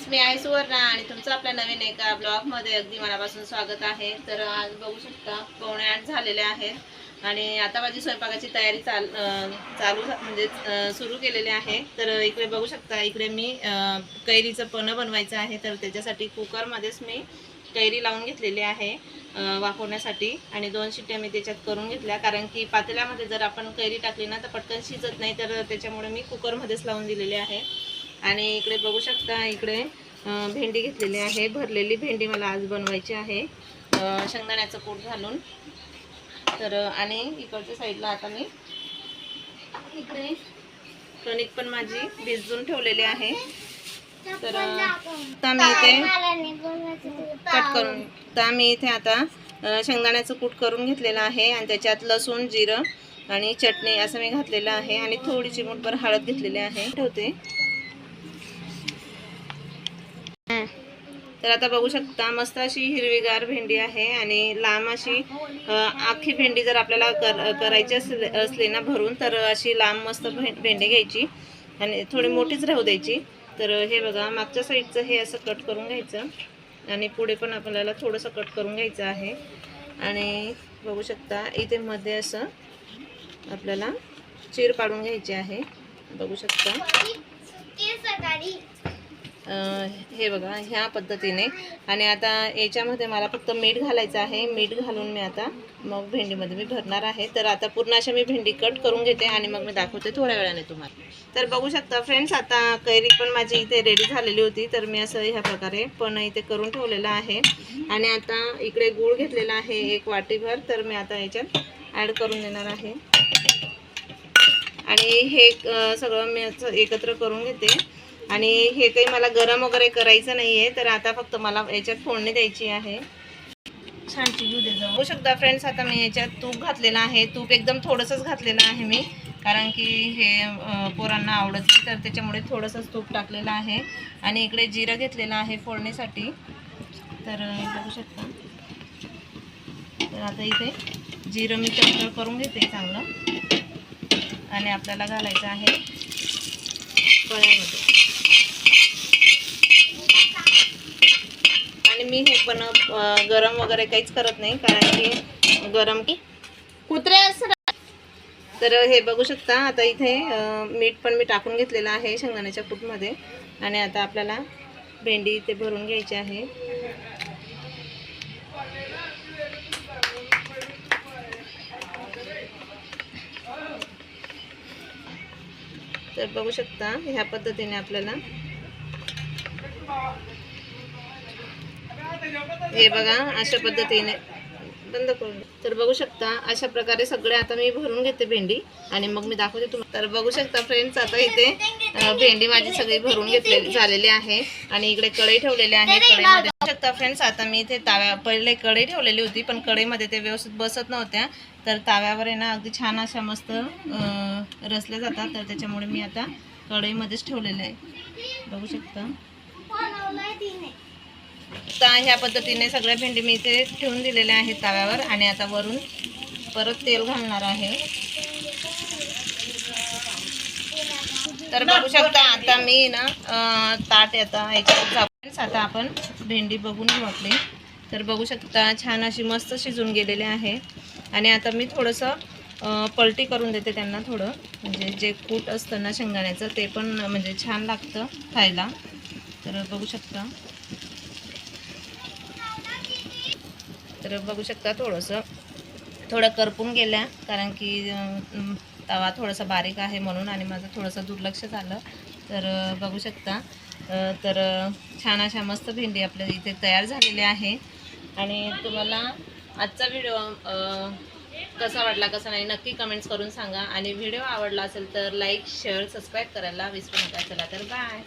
Friends मी आहे सुवर्णा आणि तुमचं आपल्या नवीन एका ब्लॉगमध्ये अगदी मनापासून स्वागत आहे. तर आज बघू शकता पावणे आठ झालेले आहेत. आणि आता माझी स्वयंपाकाची तयारी चाल चालू झा- म्हणजे सुरू केलेली आहे. तर इकडे बघू शकता इकडे मी कैरीचं पणं बनवायचं आहे. तर त्याच्यासाठी कुकरमध्येच मी कैरी लावून घेतलेली आहे अं, वाफवण्यासाठी. आणि दोन शिट्ट्या मी त्याच्यात करून घेतल्या. कारण की पातेल्यामध्ये जर आपण कैरी टाकली ना तर पटकन शिजत नाही. तर त्याच्यामुळे मी कुकरमध्येच लावून दिलेली आहे. आणि इकडे बघू शकता इकडे भेंडी घेतलेली आहे. भरलेली भेंडी मला आज बनवायची आहे. शेंगदाण्याचं कूट घालून. तर आणि इकडच्या साईडला आता मी इकडे कणिक पण माझी भिजवून ठेवलेली आहे. तर आता मी इथे कट करून तर मी इथे आता शेंगदाण्याचं कूट करून घेतलेलं आहे आणि त्याच्यात लसूण जिरं आणि चटणी असं मी घातलेलं आहे आणि थोडी चिमूटभर हळद घेतलेली आहे. ठेवते. तर आता बघू शकता मस्त अशी हिरवीगार भेंडी आहे आणि लांब अशी आखी भेंडी जर आपल्याला कर करायची असले असली ना भरून तर अशी लांब मस्त भेंडी घ्यायची आणि थोडी मोठीच राहू द्यायची. तर हे बघा मागच्या साईडचं हे असं कट करून घ्यायचं आणि पुढे पण आपल्याला थोडंसं कट करून घ्यायचं आहे. आणि बघू शकता इथे मध्ये असं आपल्याला चीर पाडून घ्यायची आहे. बघू शकता. हे बघा ह्या पद्धतीने. आणि आता याच्यामध्ये मला फक्त मीठ घालायचं आहे. मीठ घालून मी आता मग भेंडीमध्ये मी भरणार आहे. तर आता पूर्ण अशा मी भेंडी कट करून घेते आणि मग मी दाखवते थोड्या वेळाने तुम्हाला. तर बघू शकता फ्रेंड्स आता कैरी पण माझी इथे रेडी झालेली होती. तर मी असं ह्या प्रकारे पण इथे करून ठेवलेलं आहे. आणि आता इकडे गूळ घेतलेला आहे एक वाटीभर. तर मी आता याच्यात ॲड करून देणार आहे. आणि हे सगळं मी असं एकत्र करून घेते. आणि हे काही मला गरम वगैरे करायचं नाही आहे तर आता फक्त मला याच्यात फोडणी द्यायची आहे. छान शिजू दे जाऊ. बघू शकता फ्रेंड्स आता मी याच्यात तूप घातलेलं आहे. तूप एकदम थोडंसंच घातलेलं आहे मी कारण की हे पोरांना आवडत नाही तर त्याच्यामुळे थोडंसंच तूप टाकलेलं आहे. आणि इकडे जिरं घेतलेलं आहे फोडणीसाठी. तर बघू शकता. तर आता इथे जिरं मी चक्कर करून घेते चांगलं. आणि आपल्याला घालायचं आहे. आणि मी हे पण गरम वगैरे काहीच करत नाही कारण की गरम की कुत्रे असं तर हे बघू शकता आता इथे मीठ पण मी टाकून घेतलेलं आहे शेंगदाण्याच्या कूटमध्ये आणि आता आपल्याला भेंडी इथे भरून घ्यायची आहे. तर बघू शकता ह्या पद्धतीने आपल्याला. हे बघा अशा पद्धतीने. बंद करून तर बघू शकता अशा प्रकारे सगळे आता मी भरून घेते भेंडी. आणि मग मी दाखवते तुम्हाला. तर बघू शकता फ्रेंड्स आता इथे भेंडी माझी सगळी भरून घेतलेली झालेली आहे. आणि इकडे कढई ठेवलेली आहे. कढईमध्ये बघू शकता फ्रेंड्स आता मी इथे ताव्या पहिले कढई ठेवलेली होती पण कढईमध्ये ते व्यवस्थित बसत नव्हत्या. तर ताव्यावर आहे ना अगदी छान अशा मस्त रसल्या रचल्या जातात. तर त्याच्यामुळे मी आता कढईमध्येच ठेवलेलं आहे. बघू शकता. आता ह्या पद्धतीने सगळ्या भेंडी मी इथे ठेवून दिलेल्या आहेत तव्यावर आणि आता वरून परत तेल घालणार आहे. तर बघू शकता आता मी ना ताट आता याच्यात आता आपण भेंडी बघून घेऊ आपली. तर बघू शकता छान अशी मस्त शिजून गेलेली आहे. आणि आता मी थोडंसं पलटी करून देते त्यांना थोडं. म्हणजे जे कूट असतं ना शेंगदाण्याचं ते पण म्हणजे छान लागतं खायला. तर बघू शकता. तर बघू शकता थोडंसं. थोडं करपून गेल्या कारण की तवा थोडासा बारीक आहे म्हणून आणि माझं थोडंसं दुर्लक्ष झालं. तर बघू शकता. तर छान अशा मस्त भेंडी आपल्या इथे तयार झालेली आहे. आणि तुम्हाला आजचा व्हिडिओ कसा वाटला कसा नाही नक्की कमेंट्स करून सांगा. आणि व्हिडिओ आवडला असेल तर लाईक शेअर सबस्क्राईब करायला विसरू नका. चला तर बाय